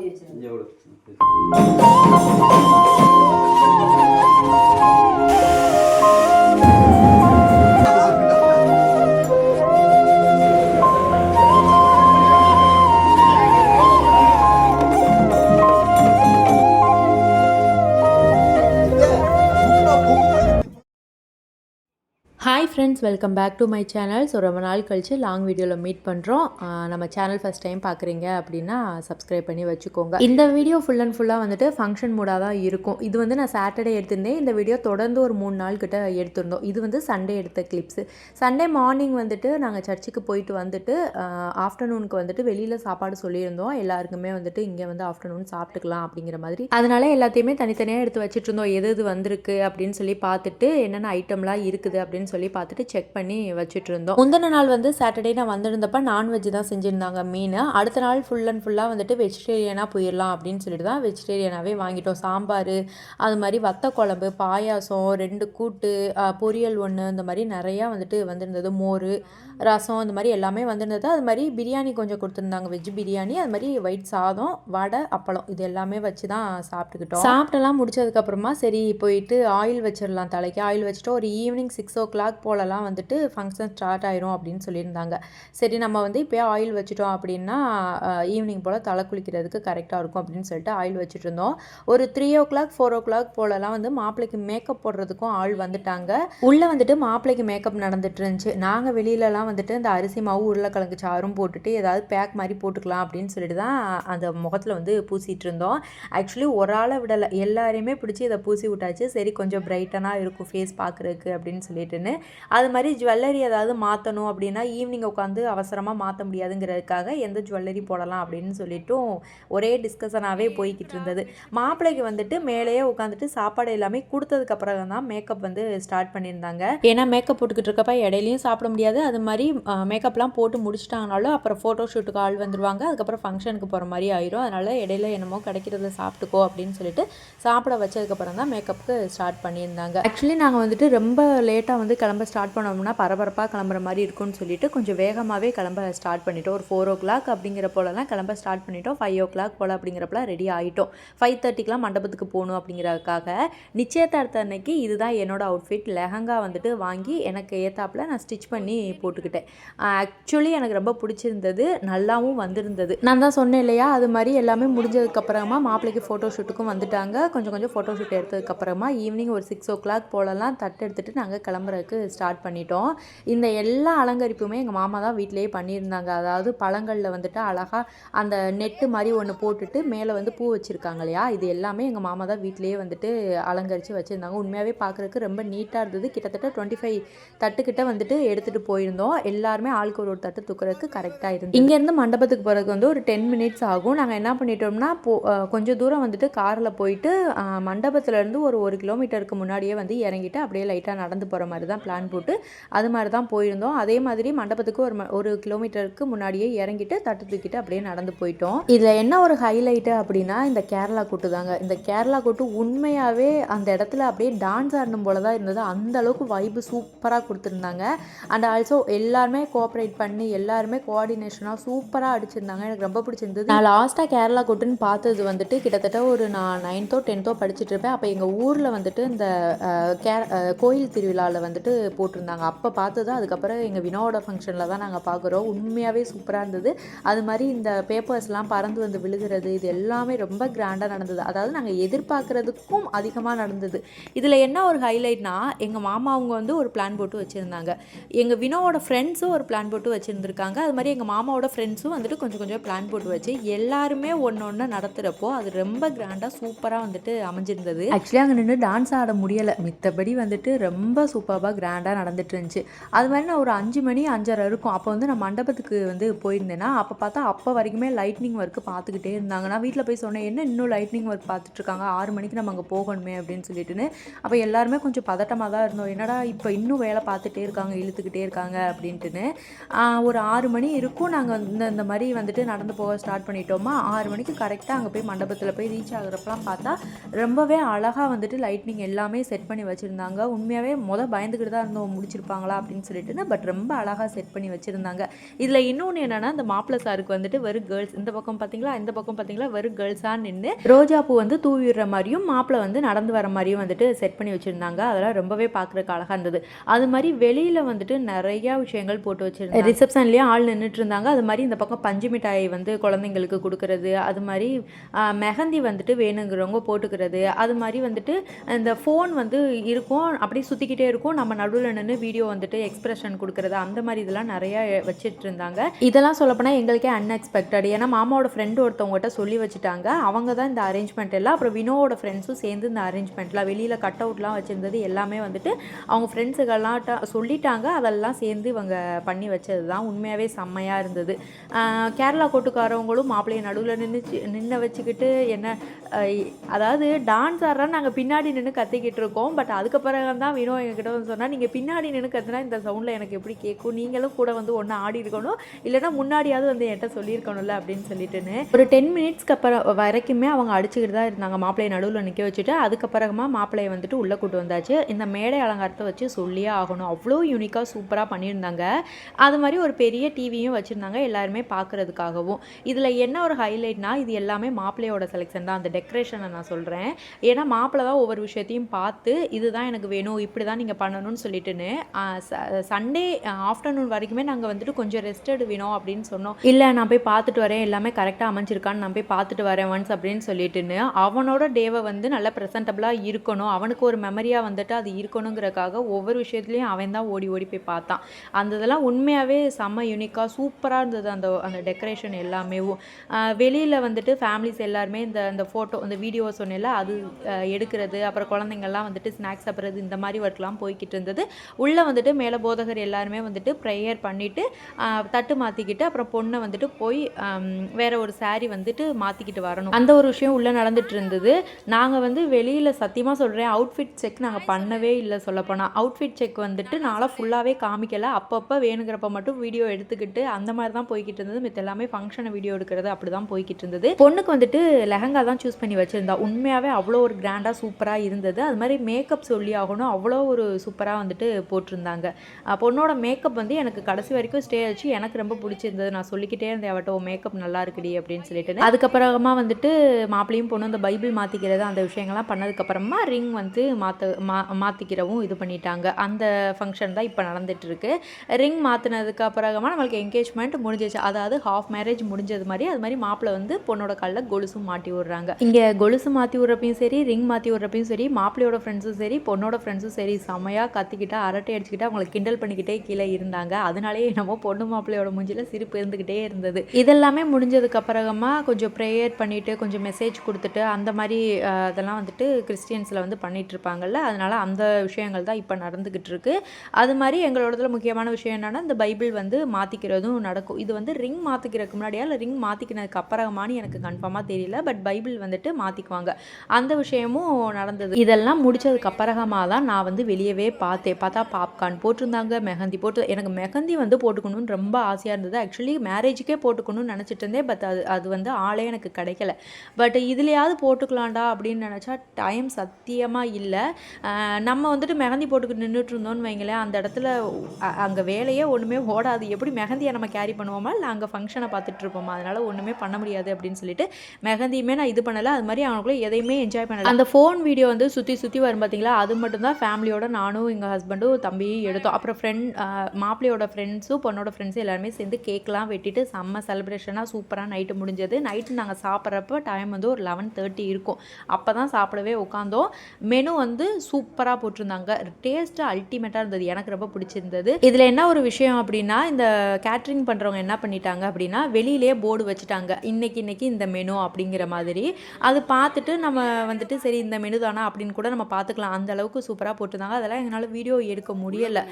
மூடி வச்சிருங்க எவ்வளோ hi friends welcome back to my channel. So ரொம்ப நாள் கழிச்சு லாங் வீடியோவில் மீட் பண்ணுறோம் நம்ம சேனல் ஃபஸ்ட் டைம் பார்க்குறீங்க அப்படின்னா சப்ஸ்கிரைப் பண்ணி வச்சுக்கோங்க. இந்த வீடியோ ஃபுல் அண்ட் ஃபுல்லாக வந்துட்டு ஃபங்க்ஷன் மூடாக தான் இருக்கும். இது வந்து நான் சாட்டர்டே எடுத்திருந்தேன். இந்த வீடியோ தொடர்ந்து ஒரு மூணு நாள் கிட்ட எடுத்திருந்தோம். இது வந்து சண்டே எடுத்த கிளிப்ஸு சண்டே மார்னிங் வந்துட்டு நாங்கள் சர்ச்சுக்கு போயிட்டு வந்துட்டு ஆஃப்டர்நூனுக்கு வந்துட்டு வெளியில் சாப்பாடு சொல்லியிருந்தோம். எல்லாருக்குமே வந்துட்டு இங்கே வந்து ஆஃப்டர்நூன் சாப்பிட்டுக்கலாம் அப்படிங்கிற மாதிரி. அதனால எல்லாத்தையுமே தனித்தனியாக எடுத்து வச்சுட்டு இருந்தோம். எது எது வந்திருக்கு அப்படின்னு சொல்லி பார்த்துட்டு என்னென்ன ஐட்டம்லாம் இருக்குது அப்படின்னு சொல்லி பார்த்துட்டு செக் பண்ணி வச்சுட்டு இருந்தோம் முந்தின நாள் வந்து சாட்டர்டே நான் வந்திருந்தப்ப நான்வெஜ் தான் செஞ்சுருந்தாங்க மீன். அடுத்த நாள் ஃபுல் அண்ட் ஃபுல்லாக வந்துட்டு வெஜிடேரியனாக போயிடலாம் அப்படின்னு சொல்லிட்டு தான் வெஜிடேரியனாகவே வாங்கிட்டோம். சாம்பார் அது மாதிரி வத்த குழம்பு பாயாசம் ரெண்டு கூட்டு பொரியல் ஒன்று இந்த மாதிரி நிறையா வந்துட்டு வந்திருந்தது. மோர் ரசம் இந்த மாதிரி எல்லாமே வந்திருந்தது. அது மாதிரி பிரியாணி கொஞ்சம் கொடுத்துருந்தாங்க. வெஜ் பிரியாணி அது மாதிரி ஒயிட் சாதம் வடை அப்பளம் இது எல்லாமே வச்சு தான் சாப்பிட்டுக்கிட்டோம். சாப்பிட்டெல்லாம் முடிச்சதுக்கப்புறமா சரி போயிட்டு ஆயில் வச்சிடலாம் தலைக்கு. ஆயில் வச்சுட்டு ஒரு ஈவினிங் சிக்ஸ் ஓ கிளாக் போலலாம் வந்துட்டு ஃபங்க்ஷன் ஸ்டார்ட் ஆயிரும் அப்படின்னு சொல்லியிருந்தாங்க. சரி நம்ம வந்து இப்போயே ஆயில் வச்சுட்டோம் அப்படின்னா ஈவினிங் போல் தலை குளிக்கிறதுக்கு கரெக்டாக இருக்கும் அப்படின்னு சொல்லிட்டு ஆயில் வச்சுட்டு இருந்தோம். ஒரு three o'clock four o'clock போலலாம் வந்து மாப்பிள்ளைக்கு மேக்கப் போடுறதுக்கும் ஆள் வந்துட்டாங்க. உள்ளே வந்துட்டு மாப்பிள்ளைக்கு மேக்கப் நடந்துட்டு இருந்துச்சு. நாங்கள் வெளியிலலாம் வந்துட்டு இந்த அரிசி மாவு உருளைக்கிழங்கு சாறும் போட்டுட்டு ஏதாவது பேக் மாதிரி போட்டுக்கலாம் அப்படின்னு சொல்லிட்டு தான் அந்த முகத்தில் வந்து பூசிட்டு இருந்தோம். ஆக்சுவலி ஒரு ஆளை விடலை. எல்லாரையுமே பிடிச்சி இதை பூசி விட்டாச்சு. சரி கொஞ்சம் பிரைட்டனாக இருக்கும் ஃபேஸ் பார்க்குறதுக்கு அப்படின்னு சொல்லிட்டுன்னு. அது மாதிரி ஜுவல்லரி ஏதாவது மாற்றணும் அப்படின்னா ஈவினிங் உட்காந்து அவசரமாக மாற்ற முடியாதுங்கிறதுக்காக எந்த ஜுவல்லரி போடலாம் அப்படின்னு சொல்லிட்டும் ஒரே டிஸ்கஷனாகவே போய்கிட்டு இருந்தது. மாப்பிள்ளைக்கு வந்துட்டு மேலேயே உட்காந்துட்டு சாப்பாடு எல்லாமே கொடுத்ததுக்கப்புறம் தான் மேக்கப் வந்து ஸ்டார்ட் பண்ணியிருந்தாங்க. ஏன்னா மேக்கப் போட்டுக்கிட்டு இருக்கப்ப இடையிலையும் சாப்பிட முடியாது. அது மாதிரி மேக்கப்லாம் போட்டு முடிச்சிட்டாங்கனாலும் அப்புறம் ஃபோட்டோ ஷூட்டுக்கு ஆள் வந்துருவாங்க. அதுக்கப்புறம் ஃபங்க்ஷனுக்கு போகிற மாதிரி ஆயிரும். அதனால் இடையில என்னமோ கிடைக்கிறத சாப்பிட்டுக்கோ அப்படின்னு சொல்லிட்டு சாப்பிட வச்சதுக்கப்புறம் தான் மேக்கப்புக்கு ஸ்டார்ட் பண்ணியிருந்தாங்க. ஆக்சுவலி நாங்கள் வந்துட்டு ரொம்ப லேட்டாக வந்து கிளம்ப ஸ்டார்ட் ஸ்டார்ட் பண்ணோம்னா பரபரப்பாக கிளம்புற மாதிரி இருக்கும்னு சொல்லிட்டு கொஞ்சம் வேகமாகவே கிளம்ப ஸ்டார்ட் பண்ணிட்டோம். ஒரு ஃபோர் ஓ கிளாக் அப்படிங்கிற போலலாம் கிளம்ப ஸ்டார்ட் பண்ணிட்டோம். ஃபைவ் ஓ கிளாக் போல் அப்படிங்கிறப்பலாம் ரெடி ஆகிட்டோம் ஃபைவ் தேர்ட்டிக்கெலாம் மண்டபத்துக்கு போகணும் அப்படிங்கிறதுக்காக நிச்சயதார்த்த அன்னைக்கு இதுதான் என்னோட அவுட்ஃபிட் லெஹங்கா வந்துட்டு வாங்கி எனக்கு ஏத்தாப்பில் நான் ஸ்டிச் பண்ணி போட்டுக்கிட்டேன். ஆக்சுவலி எனக்கு ரொம்ப பிடிச்சிருந்தது நல்லாவும் வந்திருந்தது. நான் தான் சொன்னேன் இல்லையா அது மாதிரி எல்லாமே முடிஞ்சதுக்கப்புறமா மாப்பிள்ளைக்கு ஃபோட்டோ ஷூட்டுக்கும் வந்துட்டாங்க. கொஞ்சம் கொஞ்சம் ஃபோட்டோ ஷூட் எடுத்ததுக்கப்புறமா ஈவினிங் ஒரு சிக்ஸ் ஓ கிளாக் போலலாம் தட்டு எடுத்துகிட்டு நாங்கள் கிளம்புறதுக்கு ஸ்டார்ட் பண்ணிட்டோம். இந்த எல்லா அலங்கரிப்புமே எங்கள் மாமா தான் வீட்டிலேயே பண்ணியிருந்தாங்க. அதாவது பழங்களில் வந்துட்டு அழகாக அந்த நெட்டு மாதிரி ஒன்று போட்டுட்டு மேலே வந்து பூ வச்சுருக்காங்க இல்லையா? இது எல்லாமே எங்கள் மாமா தான் வீட்டிலேயே வந்துட்டு அலங்கரித்து வச்சுருந்தாங்க. உண்மையாகவே பார்க்குறதுக்கு ரொம்ப நீட்டாக இருந்தது. கிட்டத்தட்ட டுவெண்ட்டி ஃபைவ் தட்டுக்கிட்ட வந்துட்டு எடுத்துகிட்டு போயிருந்தோம். எல்லாருமே ஆளுக்கு ஒரு ஒரு தட்டு தூக்குறதுக்கு கரெக்டாக இருந்தது. இங்கேருந்து மண்டபத்துக்கு போகிறதுக்கு வந்து ஒரு டென் மினிட்ஸ் ஆகும். நாங்கள் என்ன பண்ணிட்டோம்னா போ கொஞ்சம் தூரம் வந்துட்டு காரில் போயிட்டு மண்டபத்துலேருந்து ஒரு ஒரு கிலோமீட்டருக்கு முன்னாடியே வந்து இறங்கிட்டு அப்படியே லைட்டாக நடந்து போகிற மாதிரி தான் பிளான் போட்டு அது மாதிரி தான் போயிருந்தோம். அதே மாதிரி மண்டபத்துக்கு ஒரு ம- ஒரு கிலோமீட்டருக்கு முன்னாடியே இறங்கிட்டு தட்டு தூக்கிட்டு அப்படியே நடந்து போயிட்டோம். இதில் என்ன ஒரு ஹைலைட்டு அப்படின்னா இந்த கேரளா கூட்டு தாங்க. இந்த கேரளா கூட்டு உண்மையாகவே அந்த இடத்துல அப்படியே டான்ஸ் ஆடணும் போல தான் இருந்தது. அந்த அளவுக்கு வைப்பு சூப்பராக கொடுத்துருந்தாங்க. அண்ட் ஆல்சோ எல்லாருமே கோஆப்ரேட் பண்ணி எல்லாருமே கோஆர்டினேஷனாக சூப்பராக அடிச்சிருந்தாங்க. எனக்கு ரொம்ப பிடிச்சிருந்தது. நான் லாஸ்ட்டாக கேரளா கூட்டுன்னு பார்த்தது வந்துட்டு கிட்டத்தட்ட ஒரு நான் நைன்த்தோ டென்த்தோ படிச்சுட்டு இருப்பேன். அப்போ எங்கள் ஊரில் வந்துட்டு இந்த கே கோயில் திருவிழாவில் வந்துட்டு போட்டிருந்தாங்க அப்போ பார்த்தது அதுக்கப்புறம் எங்கள் வினோட ஃபங்க்ஷனில் தான் நாங்கள் பார்க்குறோம். உண்மையாகவே சூப்பராக இருந்தது. அது மாதிரி இந்த பேப்பர்ஸ்லாம் பறந்து வந்து விழுகிறது இது எல்லாமே ரொம்ப கிராண்டாக நடந்தது. அதாவது நாங்கள் எதிர்பார்க்குறதுக்கும் அதிகமாக நடந்தது. இதில் என்ன ஒரு ஹைலைட்னா எங்கள் மாமா அவங்க வந்து ஒரு பிளான் போட்டு வச்சுருந்தாங்க. எங்கள் வினோவோட ஃப்ரெண்ட்ஸும் ஒரு பிளான் போட்டு வச்சுருந்துருக்காங்க. அது மாதிரி எங்கள் மாமாவோட ஃப்ரெண்ட்ஸும் வந்துட்டு கொஞ்சம் கொஞ்சம் பிளான் போட்டு வச்சு எல்லாருமே ஒன்று ஒன்று நடத்துகிறப்போ அது ரொம்ப கிராண்டாக சூப்பராக வந்துட்டு அமைஞ்சிருந்தது. ஆக்சுவலி அங்கே நின்று டான்ஸ் ஆட முடியலை. மித்தபடி வந்துட்டு ரொம்ப சூப்பராக கிராண்டாக நடந்துட்டு இருந்துச்சு அது மாதிரி நான் ஒரு அஞ்சு மணி அஞ்சரை இருக்கும். அப்போ வந்து நான் மண்டபத்துக்கு வந்து போயிருந்தேன்னா அப்போ பார்த்தா அப்போ வரைக்குமே லைட்னிங் ஒர்க்கு பார்த்துக்கிட்டே இருந்தாங்க. நான் வீட்டில் போய் சொன்னேன் என்ன இன்னும் லைட்னிங் ஒர்க் பார்த்துட்ருக்காங்க ஆறு மணிக்கு நம்ம அங்கே போகணுமே அப்படின்னு சொல்லிட்டுன்னு. அப்போ எல்லாருமே கொஞ்சம் பதட்டமாக தான் இருந்தோம். என்னடா இப்போ இன்னும் வேலை பார்த்துட்டே இருக்காங்க இழுத்துக்கிட்டே இருக்காங்க அப்படின்ட்டுன்னு. ஒரு ஆறு மணி இருக்கும். நாங்கள் இந்த இந்த மாதிரி வந்துட்டு நடந்து போக ஸ்டார்ட் பண்ணிட்டோமா ஆறு மணிக்கு கரெக்டாக அங்கே போய் மண்டபத்தில் போய் ரீச் ஆகுறப்பலாம் பார்த்தா ரொம்பவே அழகாக வந்துட்டு லைட்னிங் எல்லாமே செட் பண்ணி வச்சுருந்தாங்க. உண்மையாகவே மொதல் பயந்துக்கிட்டு தான் இருந்தோம். முடிச்சிருப்பாங்களா அப்படின்னு சொல்லிட்டு பட் ரொம்ப அழகாக செட் பண்ணி வச்சுருந்தாங்க. இதில் இன்னொன்று என்னென்னா அந்த மாப்பிள்ளை சாருக்கு வந்துட்டு வெறும் கேர்ள்ஸ் இந்த பக்கம் பார்த்தீங்களா இந்த பக்கம் பார்த்தீங்களா வெறும் கேர்ள்ஸாக நின்று ரோஜா பூ வந்து தூவி விடுற மாதிரியும் மாப்பிள்ளை வந்து நடந்து வர மாதிரியும் வந்துட்டு செட் பண்ணி வச்சுருந்தாங்க. அதெல்லாம் ரொம்பவே பார்க்குறக்கு அழகாக இருந்தது. அது மாதிரி வெளியில் வந்துட்டு நிறையா விஷயங்கள் போட்டு வச்சுருந்தாங்க. ரிசப்ஷன்லேயே ஆள் நின்றுட்டு இருந்தாங்க. அது மாதிரி இந்த பக்கம் பஞ்சு மிட்டாய் வந்து குழந்தைங்களுக்கு கொடுக்கறது அது மாதிரி மெஹந்தி வந்துட்டு வேணுங்கிறவங்க போட்டுக்கிறது அது மாதிரி வந்துட்டு இந்த ஃபோன் வந்து இருக்கும். அப்படியே சுற்றிக்கிட்டே இருக்கும். நம்ம நடுவில் நின்று வீடியோ வந்துட்டு எக்ஸ்பிரஷன் கொடுக்கறது அந்த மாதிரி இதெல்லாம் நிறையா வச்சுட்டு இருந்தாங்க. இதெல்லாம் சொல்லப்போனால் எங்களுக்கே அன்எக்ஸ்பெக்டட் ஏன்னா மாமாவோட ஃப்ரெண்டு ஒருத்தவங்ககிட்ட சொல்லி வச்சுட்டாங்க. அவங்க தான் இந்த அரேஞ்ச்மெண்ட் எல்லாம். அப்புறம் வினோவோட ஃப்ரெண்ட்ஸும் சேர்ந்து இந்த அரேஞ்ச்மெண்ட்லாம் வெளியில் கட் அவுட்லாம் வச்சுருந்தது எல்லாமே வந்துட்டு அவங்க ஃப்ரெண்ட்ஸுகள்லாம் சொல்லிட்டாங்க. அதெல்லாம் சேர்ந்து இவங்க பண்ணி வச்சது தான். உண்மையாகவே செம்மையாக இருந்தது. கேரளா கோட்டுக்காரவங்களும் மாப்பிள்ளைய நடுவில் நின்று நின்று வச்சுக்கிட்டு என்ன அதாவது டான்ஸ் ஆடுறா நாங்கள் பின்னாடி நின்று கத்திக்கிட்டு இருக்கோம். பட் அதுக்கு பிறகு தான் வினோ எங்ககிட்ட வந்து சொன்னால் நீங்கள் பின்னாடி நின்று கத்துனா இந்த சவுண்டில் எனக்கு எப்படி கேட்கும் நீங்களும் கூட வந்து ஒன்று ஆடி இருக்கணும். இல்லைன்னா முன்னாடியாவது வந்து என்கிட்ட சொல்லியிருக்கணும்ல அப்படின்னு சொல்லிட்டுன்னு. ஒரு டென் மினிட்ஸ்க்கு அப்புறம் வரைக்குமே அவங்க அடிச்சுக்கிட்டு தான் இருந்தாங்க. மாப்பிள்ளையை நடுவில் நிற்க வச்சுட்டு அதுக்கப்புறமா மாப்பிள்ளையை வந்துட்டு உள்ளே கூட்டு வந்தாச்சு. இந்த மேடை அலங்காரத்தை வச்சு சொல்லியே ஆகணும். அவ்வளோ யூனிக்காக சூப்பராக பண்ணியிருந்தாங்க. அது மாதிரி ஒரு பெரிய டிவியும் வச்சுருந்தாங்க எல்லாருமே பார்க்குறதுக்காகவும் இதில் என்ன ஒரு ஹைலைட்னா இது எல்லாமே மாப்பிள்ளையோட செலெக்ஷன் தான். அந்த டெக்கரேஷனை நான் சொல்கிறேன் ஏன்னா மாப்பிள்ளை தான் ஒவ்வொரு விஷயத்தையும் பார்த்து இதுதான் எனக்கு வேணும் இப்படி தான் நீங்கள் பண்ணணும்னு சொல்லிட்டு அப்படின்னு சண்டே ஆஃப்டர்நூன் வரைக்குமே நாங்கள் வந்துட்டு கொஞ்சம் ரெஸ்ட் எடுவினோம் அப்படின்னு சொன்னோம். இல்லை நான் போய் பார்த்துட்டு வரேன். எல்லாமே கரெக்டாக அமைஞ்சிருக்கான்னு நான் போய் பார்த்துட்டு வரேன் ஒன்ஸ் அப்படின்னு சொல்லிட்டுன்னு. அவனோட டேவை வந்து நல்லா ப்ரெசன்டபுளாக இருக்கணும். அவனுக்கு ஒரு மெமரியாக வந்துட்டு அது இருக்கணுங்கிறக்காக ஒவ்வொரு விஷயத்துலையும் அவன் தான் ஓடி ஓடி போய் பார்த்தான். அந்த இதெல்லாம் உண்மையாகவே செம்ம யூனிக்காக சூப்பராக இருந்தது அந்த அந்த டெக்கரேஷன் எல்லாமே. வெளியில் வந்துட்டு ஃபேமிலிஸ் எல்லாருமே இந்த இந்த ஃபோட்டோ இந்த வீடியோ சொன்னேன்ல அது எடுக்கிறது அப்புறம் குழந்தைங்கள்லாம் வந்துட்டு ஸ்நாக்ஸ் சாப்பிட்றது இந்த மாதிரி ஒர்க்லாம் போய்கிட்டு இருந்தது. உள்ளே வந்துட்டு மேலே போதகர் எல்லாருமே வந்துட்டு ப்ரேயர் பண்ணிவிட்டு தட்டு மாற்றிக்கிட்டு அப்புறம் பொண்ணை வந்துட்டு போய் வேற ஒரு சாரி வந்துட்டு மாற்றிக்கிட்டு வரணும். அந்த ஒரு விஷயம் உள்ளே நடந்துட்டு இருந்தது. நாங்கள் வந்து வெளியில் சத்தியமாக சொல்கிறேன் அவுட்ஃபிட் செக் நாங்கள் பண்ணவே இல்லை சொல்லப்போனால் அவுட்ஃபிட் செக் வந்துட்டு நாளாக ஃபுல்லாகவே காமிக்கலை. அப்பப்போ வேணுங்கிறப்ப மட்டும் வீடியோ எடுத்துக்கிட்டு அந்த மாதிரி தான் போய்கிட்டு இருந்தது. மித்த எல்லாமே ஃபங்க்ஷனை வீடியோ எடுக்கிறது அப்படி தான் போய்கிட்டு இருந்தது. பொண்ணுக்கு வந்துட்டு லெஹங்கா தான் சூஸ் பண்ணி வச்சுருந்தா. உண்மையாகவே அவ்வளோ ஒரு கிராண்டாக சூப்பராக இருந்தது. அது மாதிரி மேக்கப் சொல்லி ஆகணும். அவ்வளோ ஒரு சூப்பராக வந்துட்டு போட்டிருந்தாங்க. பொண்ணோட மேக்கப் வந்து எனக்கு கடைசி வரைக்கும் ஸ்டே ஆச்சு எனக்கு ரொம்ப பிடிச்சிருந்தது. நான் சொல்லிக்கிட்டே இருந்தேன் அவட்ட மேக்கப் நல்லா இருக்குடி அப்படின்னு சொல்லிட்டு. அதுக்கப்புறமா வந்துட்டு மாப்பிளையும் பொண்ணு அந்த பைபிள் மாற்றிக்கிறது அந்த விஷயங்கள்லாம் பண்ணதுக்கப்புறமா ரிங் வந்து மாற்ற மா மாற்றிக்கிறவும் இது பண்ணிட்டாங்க. அந்த ஃபங்க்ஷன் தான் இப்போ நடந்துட்டுருக்கு. ரிங் மாற்றினதுக்கு அப்புறமா நம்மளுக்கு என்கேஜ்மெண்ட் முடிஞ்சிச்சு. அதாவது ஹாஃப் மேரேஜ் முடிஞ்சது மாதிரி அது மாதிரி மாப்பிள்ளை வந்து பொண்ணோட காலில் கொலுசும் மாட்டி விடுறாங்க. இங்கே கொலுசு மாற்றி விட்றப்பையும் சரி ரிங் மாற்றி விட்றப்பையும் சரி மாப்பிள்ளையோட ஃப்ரெண்ட்ஸும் சரி பொண்ணோட ஃப்ரெண்ட்ஸும் சரி செமையாக கத்திக்கிட்டா அரட்டை அடிச்சுக்கிட்டு அவங்களை கிண்டல் பண்ணிக்கிட்டே கீழே இருந்தாங்க. அதனாலேயே என்னமோ பொண்ணு மாப்பிள்ளையோட மூஞ்சில சிரிப்பு இருந்துக்கிட்டே இருந்தது. இதெல்லாமே முடிஞ்சதுக்கு அப்புறமா கொஞ்சம் ப்ரேயர் பண்ணிட்டு கொஞ்சம் மெசேஜ் கொடுத்துட்டு அந்த மாதிரி அதெல்லாம் வந்துட்டு கிறிஸ்டியன்ஸில் வந்து பண்ணிட்டு இருப்பாங்கல்ல. அதனால அந்த விஷயங்கள் தான் இப்போ நடந்துக்கிட்டு இருக்கு. அது மாதிரி எங்களோடதுல முக்கியமான விஷயம் என்னன்னா இந்த பைபிள் வந்து மாற்றிக்கிறதும் நடக்கும். இது வந்து ரிங் மாற்றிக்கிறதுக்கு முன்னாடியா இல்லை ரிங் மாற்றிக்கினதுக்கு அப்புறமானு எனக்கு கன்ஃபார்மாக தெரியல. பட் பைபிள் வந்துட்டு மாற்றிக்குவாங்க அந்த விஷயமும் நடந்தது. இதெல்லாம் முடிச்சதுக்கு அப்புறமா தான் நான் வந்து வெளியவே பார்த்தேன். பார்த்தா பாப்கார்ன் போட்டிருந்தாங்க மெஹந்தி போட்டு எனக்கு மெஹந்தி வந்து போட்டுக்கணும்னு ரொம்ப ஆசையாக இருந்தது. ஆக்சுவலி மேரேஜுக்கே போட்டுக்கணும்னு நினச்சிட்டு இருந்தேன் பட் அது அது வந்து ஆளே எனக்கு கிடைக்கல. பட் இதுலையாவது போட்டுக்கலாம்டா அப்படின்னு நினச்சா டைம் சத்தியமாக இல்லை. நம்ம வந்துட்டு மெஹந்தி போட்டுக்கிட்டு நின்றுட்டு இருந்தோம்னு வைங்களேன் அந்த இடத்துல அங்கே வேலையே ஒன்றுமே ஓடாது. எப்படி மெஹந்தியை நம்ம கேரி பண்ணுவோமா? இல்லை அங்கே ஃபங்க்ஷனை பார்த்துட்டு இருப்போமா? அதனால் ஒன்றுமே பண்ண முடியாது அப்படின்னு சொல்லிட்டு மெஹந்தியுமே நான் இது பண்ணலை. அது மாதிரி அவனுக்குள்ளே எதையுமே என்ஜாய் பண்ணல. அந்த ஃபோன் வீடியோ வந்து சுற்றி சுற்றி வரும் பார்த்தீங்களா அது மட்டும்தான் ஃபேமிலியோட நானும் எங்கள் ஹஸ்பண்ட் நடு தம்பியும் எடுத்தோம். அப்புறம் ஃப்ரெண்ட் மாப்பிள்ளையோட ஃப்ரெண்ட்ஸும் பொண்ணோட ஃப்ரெண்ட்ஸும் எல்லாருமே சேர்ந்து கேக்லாம் வெட்டிட்டு செம்ம செலிப்ரேஷனாக சூப்பராக நைட்டு முடிஞ்சது. நைட்டு நாங்கள் சாப்பிட்றப்ப டைம் வந்து ஒரு லெவன் தேர்ட்டி இருக்கும். அப்போ தான் சாப்பிடவே உட்காந்தோம் மெனு வந்து சூப்பராக போட்டிருந்தாங்க. டேஸ்ட்டு அல்டிமேட்டாக இருந்தது. எனக்கு ரொம்ப பிடிச்சிருந்தது. இதில் என்ன ஒரு விஷயம் அப்படின்னா இந்த கேட்ரிங் பண்ணுறவங்க என்ன பண்ணிட்டாங்க அப்படின்னா வெளியிலே போர்டு வச்சுட்டாங்க. இன்னைக்கு இன்னைக்கு இந்த மெனு அப்படிங்கிற மாதிரி. அது பார்த்துட்டு நம்ம வந்துட்டு சரி இந்த மெனு தானா அப்படின்னு கூட நம்ம பார்த்துக்கலாம். அந்த அளவுக்கு சூப்பராக போட்டிருந்தாங்க. அதெல்லாம் எங்களால் வீடியோ எடுக்க முடியலை.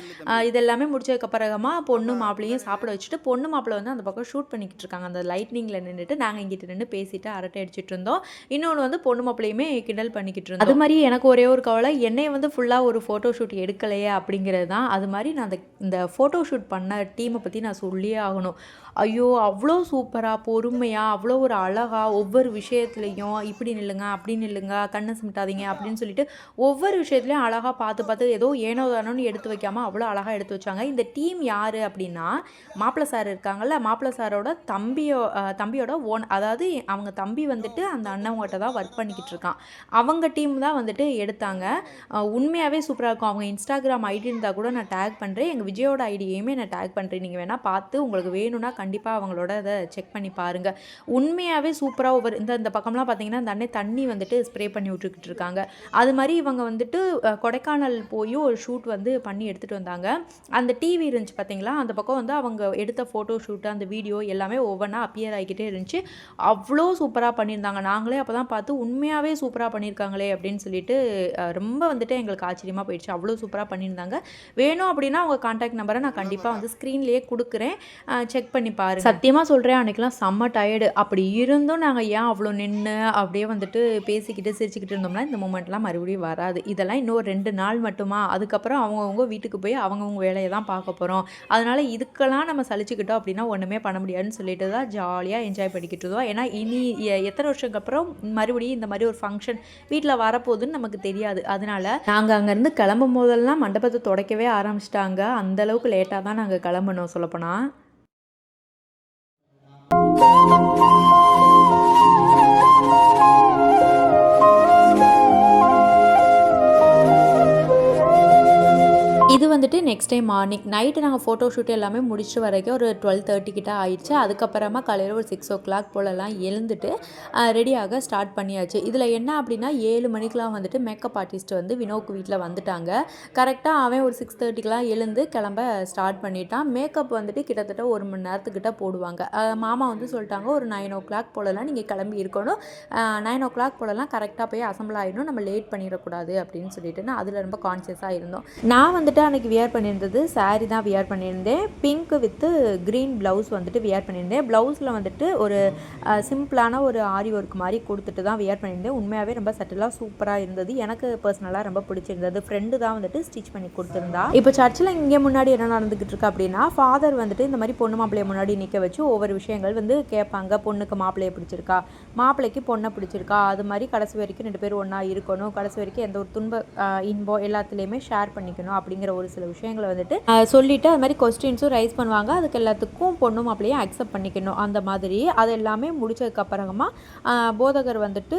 இதெல்லாமே முடிச்சதுக்கு அப்புறமா பொண்ணு மாப்பிள்ளையும் சாப்பிட வச்சுட்டு பொண்ணு மாப்பிள்ளை வந்து அந்த பக்கம் ஷூட் பண்ணிக்கிட்டு இருக்காங்க. அந்த லைட்னிங்கில் நின்றுட்டு நாங்கள் இங்கிட்டு நின்று பேசிட்டு அரட்டை அடிச்சிட்டு இருந்தோம். இன்னொன்று வந்து பொண்ணு மாப்பிள்ளையுமே கிண்டல் பண்ணிக்கிட்டு இருந்தோம். அது மாதிரி எனக்கு ஒரே ஒரு கவலை என்னைய வந்து ஃபுல்லாக ஒரு ஃபோட்டோ ஷூட் எடுக்கலையே அப்படிங்கிறது தான். அது மாதிரி நான் அந்த இந்த ஃபோட்டோ ஷூட் பண்ண டீமை பற்றி நான் சொல்லியே ஆகணும். ஐயோ அவ்வளோ சூப்பராக பொறுமையாக அவ்வளோ ஒரு அழகாக ஒவ்வொரு விஷயத்துலையும் இப்படி நில்லுங்க அப்படி நில்லுங்க கண்ணை சிமிட்டாதீங்க அப்படின்னு சொல்லிட்டு ஒவ்வொரு விஷயத்துலையும் அழகாக பார்த்து பார்த்து ஏதோ ஏனோ தானோன்னு எடுத்து வைக்காமல் அவ்வளோ அழகாக எடுத்து வச்சாங்க. இந்த டீம் யார் அப்படின்னா மாப்பிள்ள சார் இருக்காங்கல்ல மாப்பிள்ள சாரோட தம்பியோ தம்பியோட ஓன் அதாவது அவங்க தம்பி வந்துட்டு அந்த அண்ணவங்கிட்ட தான் ஒர்க் பண்ணிக்கிட்டு இருக்கான். அவங்க டீம் தான் வந்துட்டு எடுத்தாங்க. உண்மையாகவே சூப்பராக இருக்கும். அவங்க இன்ஸ்டாகிராம் ஐடி இருந்தால் கூட நான் டேக் பண்ணுறேன் எங்கள் விஜயோட ஐடியையுமே நான் டேக் பண்ணுறேன் நீங்கள் வேணால் பார்த்து உங்களுக்கு வேணும்னா கண்டிப்பாக அவங்களோட அதை செக் பண்ணி பாருங்கள் உண்மையாகவே சூப்பராக ஒவ்வொரு இந்த இந்த பக்கம்லாம் பார்த்தீங்கன்னா அந்த அண்ணன் தண்ணி வந்துட்டு ஸ்ப்ரே பண்ணி விட்டுக்கிட்டு இருக்காங்க. அது மாதிரி இவங்க வந்துட்டு கொடைக்கானல் போய் ஒரு ஷூட் வந்து பண்ணி எடுத்துகிட்டு வந்தாங்க. அந்த டிவி இருந்துச்சு பார்த்தீங்களா அந்த பக்கம் வந்து அவங்க எடுத்த ஃபோட்டோ ஷூட்டு அந்த வீடியோ எல்லாமே ஒவ்வொன்றா அப்பியர் ஆகிக்கிட்டே இருந்துச்சு. அவ்வளோ சூப்பராக பண்ணியிருந்தாங்க. நாங்களே அப்போ தான் பார்த்து உண்மையாகவே சூப்பராக பண்ணியிருக்காங்களே அப்படின்னு சொல்லிட்டு ரொம்ப வந்துட்டு எங்களுக்கு ஆச்சரியமாக போயிடுச்சு. அவ்வளோ சூப்பராக பண்ணியிருந்தாங்க. வேணும் அப்படின்னா அவங்க காண்டாக்ட் நம்பரை நான் கண்டிப்பாக வந்து ஸ்க்ரீன்லேயே கொடுக்குறேன். செக் பண்ணி பாருங்க. சத்தியமாக சொல்கிறேன் அன்றைக்கெலாம் செம்ம டயர்டு அப்படி இருந்தும் நாங்கள் ஏன் அவ்வளோ நின்று அப்படியே வந்துட்டு பேசிக்கிட்டு சிரிச்சுக்கிட்டு இருந்தோம்னா இந்த மூமெண்ட்லாம் மறுபடியும் வராது. இதெல்லாம் இன்னும் ரெண்டு நாள் மட்டுமா? அதுக்கப்புறம் அவங்கவுங்க வீட்டுக்கு போய் அவங்கவுங்க வேலையை தான் பார்க்க போகிறோம் அதனால் இதுக்கெல்லாம் நம்ம சலிச்சுக்கிட்டோம் அப்படின்னா ஒன்றுமே பண்ண முடியாதுன்னு சொல்லிட்டு தான் ஜாலியாக என்ஜாய் பண்ணிக்கிட்டு இருந்தோம். ஏன்னா இனி எத்தனை வருஷத்துக்கு அப்புறம் மறுபடியும் இந்த மாதிரி ஒரு ஃபங்க்ஷன் வீட்டில் வரப்போகுதுன்னு நமக்கு தெரியாது. அதனால நாங்கள் அங்கேருந்து கிளம்பும் போதெல்லாம் மண்டபத்தை துடைக்கவே ஆரம்பிச்சிட்டாங்க. அந்த அளவுக்கு லேட்டாக தான் நாங்கள் கிளம்பணும் சொல்லப்போனால் இது வந்துட்டு நெக்ஸ்ட் டே மார்னிங் நைட்டு நாங்கள் ஃபோட்டோ ஷூட் எல்லாமே முடிச்சு வரைக்கும் ஒரு டுவெல் தேர்ட்டி கிட்ட ஆயிடுச்சு. அதுக்கப்புறமா காலையில் ஒரு சிக்ஸ் ஓ கிளாக் போலலாம் எழுந்துட்டு ரெடியாக ஸ்டார்ட் பண்ணியாச்சு. இதில் என்ன அப்படின்னா ஏழு மணிக்கெலாம் வந்துட்டு மேக்கப் ஆர்டிஸ்ட் வந்து வினோக்கு வீட்டில் வந்துட்டாங்க. கரெக்டாக அவன் ஒரு சிக்ஸ் தேர்ட்டிக்கெலாம் எழுந்து கிளம்ப ஸ்டார்ட் பண்ணிட்டான். மேக்கப் வந்துட்டு கிட்டத்தட்ட ஒரு மணி நேரத்துக்கிட்ட போடுவாங்க. மாமா வந்து சொல்லிட்டாங்க ஒரு நைன் ஓ கிளாக் போலலாம் நீங்கள் கிளம்பி இருக்கணும். நைன் ஓ கிளாக் போலலாம் கரெக்டாக போய் அசம்பிள் ஆகிடணும் நம்ம லேட் பண்ணிடக்கூடாது அப்படின்னு சொல்லிட்டு நான் அதில் ரொம்ப கான்சியஸாக இருந்தோம். நான் வந்துட்டு அன்றைக்கி வியர் பண்ணியிருந்தது saree தான் வியர் பண்ணியிருந்தேன். பிங்க் வித்து க்ரீன் ப்ளவுஸ் வந்துட்டு வியர் பண்ணியிருந்தேன். ப்ளவுஸில் வந்துட்டு ஒரு சிம்பிளான ஒரு ஆரி ஒர்க் மாதிரி கொடுத்துட்டு தான் வியர் பண்ணியிருந்தேன். உண்மையாகவே ரொம்ப சட்டிலாக சூப்பராக இருந்தது. எனக்கு பர்சனலாக ரொம்ப பிடிச்சிருந்தது. ஃப்ரெண்டு தான் வந்துட்டு ஸ்டிச் பண்ணி கொடுத்துருந்தா. இப்போ சர்ச்சில் இங்கே முன்னாடி என்ன நடந்துக்கிட்டு இருக்கு அப்படின்னா ஃபாதர் வந்துட்டு இந்த மாதிரி பொண்ணு மாப்பிள்ளைய முன்னாடி நிற்க வச்சு ஒவ்வொரு விஷயங்கள் வந்து கேட்பாங்க. பொண்ணுக்கு மாப்பிள்ளைய பிடிச்சிருக்கா? மாப்பிள்ளைக்கு பொண்ணை பிடிச்சிருக்கா? அது மாதிரி கடைசி வரைக்கும் ரெண்டு பேரும் ஒன்றா இருக்கணும். கடைசி வரைக்கும் எந்த ஒரு துன்ப இன்போ இன்பம் எல்லாத்துலேயுமே ஷேர் பண்ணிக்கணும் அப்படிங்கிற ஒரு சில விஷயங்களை வந்துட்டு சொல்லிவிட்டு சொல்லிட்டு அது மாதிரி கொஸ்டின்ஸும் ரைஸ் பண்ணுவாங்க. அதுக்கு எல்லாத்துக்கும் பொண்ணு அப்படியே அக்செப்ட் பண்ணிக்கணும். அந்த மாதிரி. அது எல்லாமே முடிச்சதுக்கு அப்புறமா போதகர் வந்துட்டு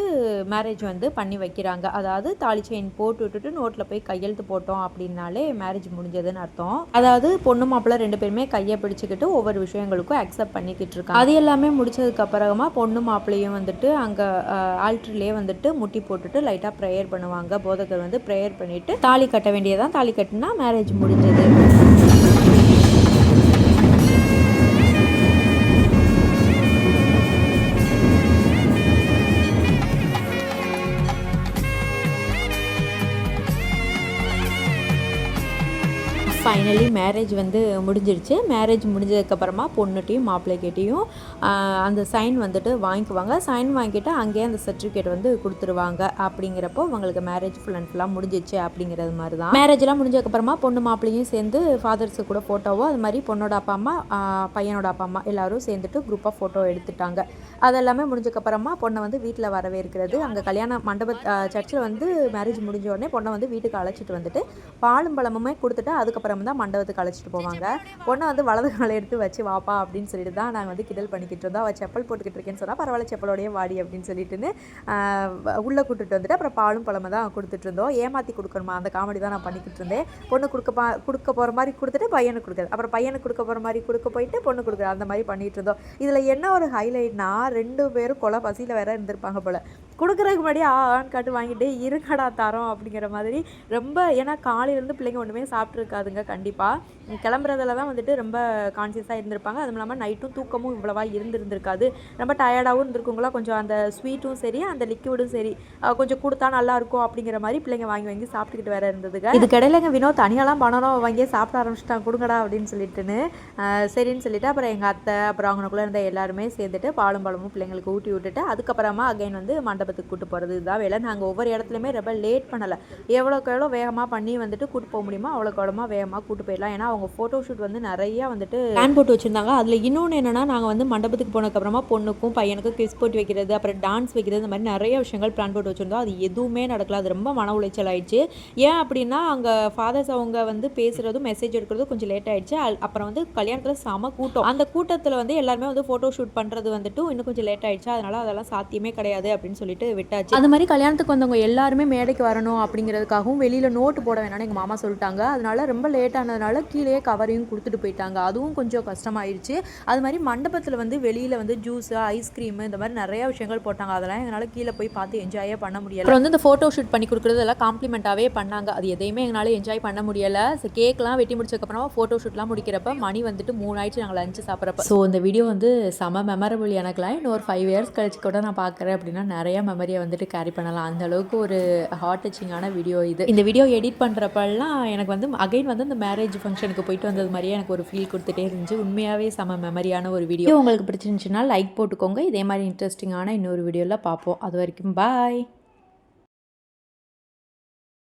மேரேஜ் வந்து பண்ணி வைக்கிறாங்க. அதாவது தாலி செயின் போட்டு விட்டுட்டு நோட்டில் போய் கையெழுத்து போட்டோம் அப்படின்னாலே மேரேஜ் முடிஞ்சதுன்னு அர்த்தம். அதாவது பொண்ணு மாப்பிள்ளை ரெண்டு பேருமே கையை பிடிச்சிக்கிட்டு ஒவ்வொரு விஷயங்களுக்கும் அக்செப்ட் பண்ணிக்கிட்டு இருக்காங்க. அது எல்லாமே முடிச்சதுக்கு அப்புறமா பொண்ணு மாப்பிள்ளையும் வந்துட்டு அங்கே ஆல்ட்ரிலே வந்துட்டு முட்டி போட்டுட்டு லைட்டாக ப்ரேயர் பண்ணுவாங்க. போதகர் வந்து ப்ரேயர் பண்ணிட்டு தாலி கட்ட வேண்டியதான் தாலி கட்டினா மேரேஜ் முடிஞ்சது ஃபைனலி மேரேஜ் வந்து முடிஞ்சிருச்சு மேரேஜ் முடிஞ்சதுக்கப்புறமா பொண்ணுகிட்டையும் மாப்பிள்ளைக்கிட்டையும் அந்த சைன் வந்துட்டு வாங்கிக்குவாங்க. சைன் வாங்கிட்டு அங்கேயே அந்த சர்டிஃபிகேட் வந்து கொடுத்துருவாங்க. அப்படிங்கிறப்போ அவங்களுக்கு மேரேஜ் ஃபுல் அண்ட் ஃபுல்லாக முடிஞ்சிச்சு அப்படிங்கிறது மாதிரி தான் மேரேஜ்லாம் முடிஞ்சதுக்கப்புறமா பொண்ணு மாப்பிள்ளையும் சேர்ந்து ஃபாதர்ஸு கூட ஃபோட்டோவோ அது மாதிரி பொண்ணோட அப்பா அம்மா பையனோட அப்பா அம்மா எல்லோரும் சேர்ந்துட்டு குரூப்பாக ஃபோட்டோ எடுத்துட்டாங்க. அதெல்லாமே முடிஞ்சதுக்கப்புறமா பொண்ணை வந்து வீட்டில் வரவேற்கிறது. அங்கே கல்யாண மண்டப சர்ச்சில் வந்து மேரேஜ் முடிஞ்ச உடனே பொண்ணை வந்து வீட்டுக்கு அழைச்சிட்டு வந்துட்டு பாலும் பழமுமே கொடுத்துட்டு அதுக்கப்புறம் தான் மண்டபத்துக்கு அழைச்சிட்டு போவாங்க. பொண்ணை வந்து வலது காலை எடுத்து வச்சு வாப்பா அப்படின்னு சொல்லிட்டு தான் நாங்கள் வந்து கிண்டல் பண்ணிக்கிட்டு இருந்தோம். அவள் செப்பல் போட்டுக்கிட்டு இருக்கேன்னு சொன்னால் பரவாயில்ல செப்பலோடய வாடி அப்படின்னு சொல்லிட்டுன்னு உள்ளே கூட்டிட்டு வந்துட்டு அப்புறம் பாலும் பழமும் தான் கொடுத்துட்டு இருந்தோம். ஏமாற்றி கொடுக்கணுமா? அந்த காமெடி தான் நான் பண்ணிக்கிட்டு இருந்தேன். பொண்ணு கொடுக்க பா கொடுக்க போகிற மாதிரி கொடுத்துட்டு பையனுக்கு கொடுக்குறது. அப்புறம் பையனுக்கு கொடுக்க போகிற மாதிரி கொடுக்க போயிட்டு பொண்ணு கொடுக்குறது. அந்த மாதிரி பண்ணிட்டு இருந்தோம். இதில் என்ன ஒரு ஹைலைட்னா ரெண்டு பேரும் கொலை பசியில் வேற இருந்திருப்பாங்க போல். கொடுக்குறதுக்கு முன்னாடி ஆ ஆன் காட்டு வாங்கிட்டு இருங்கடா தரோம் அப்படிங்கிற மாதிரி ரொம்ப ஏன்னா காலையிலேருந்து பிள்ளைங்க ஒன்றுமே சாப்பிட்ருக்காதுங்க கண்டிப்பாக கிளம்புறதுல தான் வந்துட்டு ரொம்ப கான்சியஸாக இருந்திருப்பாங்க. அதுவும் இல்லாமல் நைட்டும் தூக்கமும் இவ்வளவா இருந்திருந்திருக்காது. ரொம்ப டயர்டாகவும் இருந்திருக்குங்களா? கொஞ்சம் அந்த ஸ்வீட்டும் சரி அந்த லிக்விடும் சரி கொஞ்சம் கொடுத்தா நல்லாயிருக்கும் அப்படிங்கிற மாதிரி பிள்ளைங்க வாங்கி வாங்கி சாப்பிட்டுக்கிட்டு வேற இருந்ததுங்க. இதுக்கிடையிலங்க வினோத் தனியாலாம் பணம் வாங்கி சாப்பிட ஆரம்பிச்சிட்டான் கொடுங்கடா அப்படின்னு சொல்லிட்டுன்னு சரின்னு சொல்லிட்டு அப்புறம் எங்கள் அத்தை அப்புறம் அவங்களுக்குள்ள இருந்த எல்லாருமே சேர்ந்துட்டு பாலும் பழமும் பிள்ளைங்களுக்கு ஊட்டி விட்டுட்டு அதுக்கப்புறமா அகைன் வந்து மண்டபம் மண்டபத்துக்கு கூட்டு போகிறது இதுதான் வேலை. நாங்கள் ஒவ்வொரு இடத்துலையுமே ரொம்ப லேட் பண்ணலை. எவ்வளோக்கு எவ்வளோ வேகமாக பண்ணி வந்துட்டு கூட்டு போக முடியுமோ அவ்வளோக்கு எவ்வளோமா வேகமாக கூட்டு போயிடலாம். ஏன்னா அவங்க ஃபோட்டோ ஷூட் வந்து நிறையா வந்துட்டு பிளான் போட்டு வச்சுருந்தாங்க. அதில் இன்னொன்று என்னென்னா நாங்கள் வந்து மண்டபத்துக்கு போனதுக்கப்புறமா பொண்ணுக்கும் பையனுக்கும் கிஸ் போட்டு வைக்கிறது அப்புறம் டான்ஸ் வைக்கிறது இந்த மாதிரி நிறைய விஷயங்கள் பிளான் போட்டு வச்சுருந்தோம். அது எதுவுமே நடக்கல. அது ரொம்ப மன உளைச்சல் ஆயிடுச்சு. ஏன் அப்படின்னா அங்கே ஃபாதர்ஸ் அவங்க வந்து பேசுகிறதும் மெசேஜ் எடுக்கிறதும் கொஞ்சம் லேட் ஆயிடுச்சு. அப்புறம் வந்து கல்யாணத்தில் செம கூட்டம். அந்த கூட்டத்தில் வந்து எல்லாருமே வந்து ஃபோட்டோ ஷூட் பண்ணுறது வந்துட்டு இன்னும் கொஞ்சம் லேட் ஆயிடுச்சு. அதனால் அதெல்லாம் சாத்தியமே கிடையாது அப்படின்னு சொல்லிட்டு விட்டாச்சு. அது மாதிரி கல்யாணத்துக்கு வந்தவங்க எல்லாருமே மேடைக்கு வரணும் அப்படிங்கிறதுக்காகவும் வெளியில் நோட்டு போட வேணாம்னு எங்கள் மாமா சொல்லிட்டாங்க. அதனால ரொம்ப லேட் ஆனதுனால கீழேயே கவரையும் கொடுத்துட்டு போயிட்டாங்க. அதுவும் கொஞ்சம் கஷ்டமாயிருச்சு. அது மாதிரி மண்டபத்தில் வந்து வெளியில் வந்து ஜூஸு ஐஸ்கிரீமு இந்த மாதிரி நிறைய விஷயங்கள் போட்டாங்க. அதெல்லாம் எங்களால் கீழே போய் பார்த்து என்ஜாயே பண்ண முடியல. அப்புறம் வந்து இந்த ஃபோட்டோ ஷூட் பண்ணி கொடுக்குறது எல்லாம் காம்ப்ளிமெண்ட்டாகவே பண்ணாங்க. அது எதையுமே எங்களால் என்ஜாய் பண்ண முடியலை. கேக்லாம் வெட்டி முடிச்சதுக்கப்புறமா ஃபோட்டோ ஷூட்லாம் முடிக்கிறப்ப மணி வந்துட்டு மூணு ஆயிடுச்சு. நாங்கள் லஞ்சு சாப்பிட்றப்ப. ஸோ இந்த வீடியோ வந்து செம மெமரபிள் எனக்குலாம் இன்னும் ஒரு ஃபைவ் இயர்ஸ் கழிச்சு கூட நான் பார்க்குறேன் அப்படின்னா நிறைய மெமரியை வந்துட்டு கேரி பண்ணலாம். அந்த அளவுக்கு ஒரு ஹார்ட் டச்சிங்கான வீடியோ இது. இந்த வீடியோ எடிட் பண்ணுறப்பெல்லாம் எனக்கு வந்து அகைன் வந்து இந்த மேரேஜ் ஃபங்க்ஷனுக்கு போயிட்டு வந்தது மாதிரியே எனக்கு ஒரு ஃபீல் கொடுத்துட்டே இருந்துச்சு. உண்மையாகவே செம மெமரியான ஒரு வீடியோ உங்களுக்கு பிடிச்சிருந்துச்சுன்னா லைக் போட்டுக்கோங்க. இதே மாதிரி இன்ட்ரெஸ்டிங்கான இன்னொரு வீடியோவில் பார்ப்போம். அது வரைக்கும் பாய்